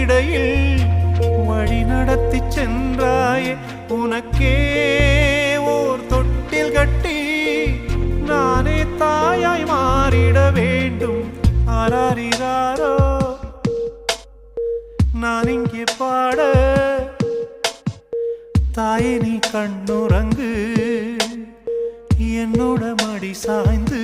இடையில் வழி நடத்தி சென்றாயே உனக்கே. ஓர் தொட்டில் கட்டி நானே தாயாய் மாறிட வேண்டும். ஆராரிராரோ நான் இங்கே பாட. தாயே நீ கண்ணுறங்கு. என்னோட மடி சாய்ந்து.